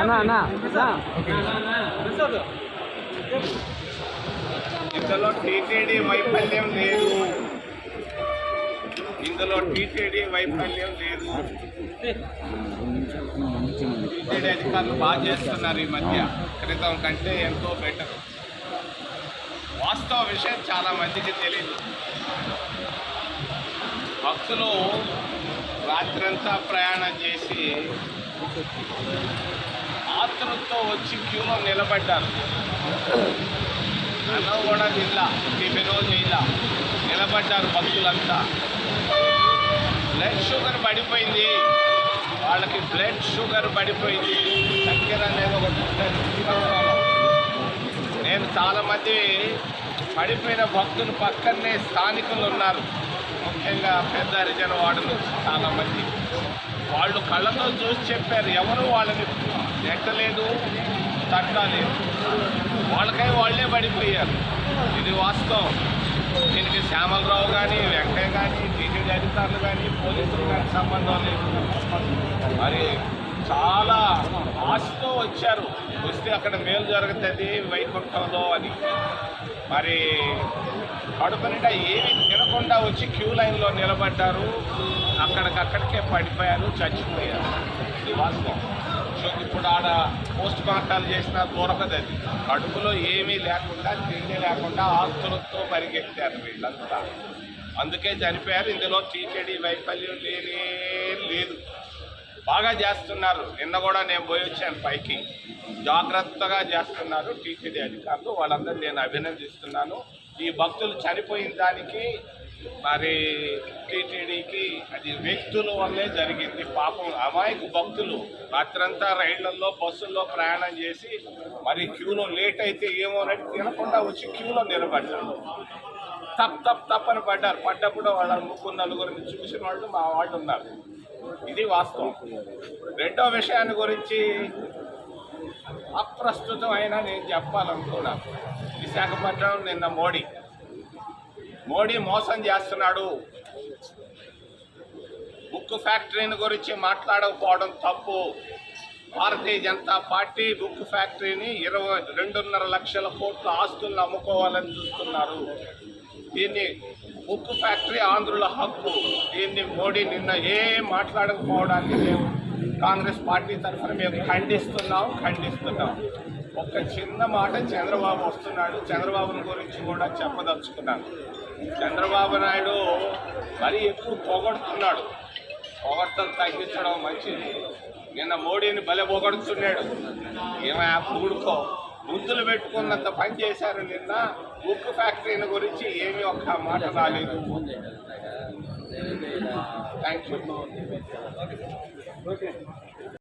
అన్నా అన్నా ఇందులో టీటీడీ వైఫల్యం లేదు. ఇందులో టీటీడీ వైఫల్యం లేదు. టీటీడీ అధికారులు బాగా చేస్తున్నారు ఈ మధ్య. క్రితం కంటే ఎంతో బెటర్ వాస్తవ విషయం చాలా మందికి తెలియదు భక్తులు రాత్రంతా ప్రయాణం చేసి ఆతృతో వచ్చి క్యూలో నిలబడ్డారు. అన్నం కూడా తిల్లా టిఫిన్ చేయలా నిలబడ్డారు భక్తులంతా. బ్లడ్ షుగర్ పడిపోయింది. వాళ్ళకి బ్లడ్ షుగర్ పడిపోయింది. చక్కెర అనేది ఒకటి ఉంటుంది నేను చాలామంది పడిపోయిన భక్తులు పక్కనే స్థానికులు ఉన్నారు. ముఖ్యంగా పెద్ద హరిజన వాడులు చాలామంది వాళ్ళు కళ్ళతో చూసి చెప్పారు ఎవరు వాళ్ళని ఎట్టలేదు తట్టలేదు. వాళ్ళకై వాళ్ళే పడిపోయారు. ఇది వాస్తవం. దీనికి శ్యామలరావు కానీ వెంకయ్య కానీ టీటీడీ అధికారులు కానీ పోలీసులు కానీ సంబంధం లేదు. మరి చాలా ఆశతో వచ్చారు. వస్తే అక్కడ మేలు జరుగుతుంది వైకుంఠంలో అని. మరి కడుపు నిండా ఏమి తినకుండా వచ్చి క్యూ లైన్లో నిలబడ్డారు. అక్కడికక్కడికే పడిపోయారు చచ్చిపోయారు. ఇది వాస్తవం. సో ఇప్పుడు ఆడ పోస్ట్ మార్టాలు చేసినా దొరకదు అది. కడుపులో ఏమీ లేకుండా తిండి లేకుండా ఆస్తులతో పరిగెత్తారు వీళ్ళంతా. అందుకే చనిపోయారు. ఇందులో టీటీడీ వైఫల్యం లేనే లేదు. బాగా చేస్తున్నారు. నిన్న కూడా నేను పోయి వచ్చాను పైకి. జాగ్రత్తగా చేస్తున్నారు టీటీడీ అధికారులు. వాళ్ళందరూ నేను అభినందిస్తున్నాను. ఈ భక్తులు చనిపోయిన దానికి మరి టీటీడీకి అది వ్యక్తుల వల్లే జరిగింది. పాపం అమాయకు భక్తులు రాత్రంతా రైళ్ళలో బస్సుల్లో ప్రయాణం చేసి మరి క్యూలో లేట్ అయితే ఏమోనని తినకుండా వచ్చి క్యూలో నిలబడ్డారు. తప్ తప్ తప్పని పడ్డారు. పడ్డప్పుడు వాళ్ళ ముగ్గురు నలుగురిని చూసిన వాళ్ళు మా వాళ్ళు ఉన్నారు. ఇది వాస్తవం. రెండో విషయాన్ని గురించి అప్రస్తుతం అయినా నేను చెప్పాలనుకున్నాను విశాఖపట్నం నిన్న మోడీ. మోడీ మోసం చేస్తున్నాడు. బుక్ ఫ్యాక్టరీని గురించి మాట్లాడకపోవడం తప్పు. భారతీయ జనతా పార్టీ బుక్ ఫ్యాక్టరీని ఇరవై రెండున్నర లక్షల కోట్ల ఆస్తులను అమ్ముకోవాలని చూస్తున్నారు. దీన్ని ఉక్కు ఫ్యాక్టరీ ఆంధ్రుల హక్కు. దీన్ని మోడీ నిన్న ఏం మాట్లాడకపోవడానికి మేము కాంగ్రెస్ పార్టీ తరఫున మేము ఖండిస్తున్నాం ఖండిస్తున్నాం. ఒక చిన్న మాట చంద్రబాబు వస్తున్నాడు. చంద్రబాబుని గురించి కూడా చెప్పదలుచుకున్నాను. చంద్రబాబు నాయుడు మరీ ఎక్కువ పొగడుతున్నాడు. పొగడ్తలు తగ్గించడం మంచిది. నిన్న మోడీని భలే పొగడుతున్నాడు. ఏమైనా ఊడుకో బుద్ధులు పెట్టుకున్నంత పని చేశారు నిన్న. ఉక్కు ఫ్యాక్టరీని గురించి ఏమీ ఒక్క మాట రాలేదు. Thank you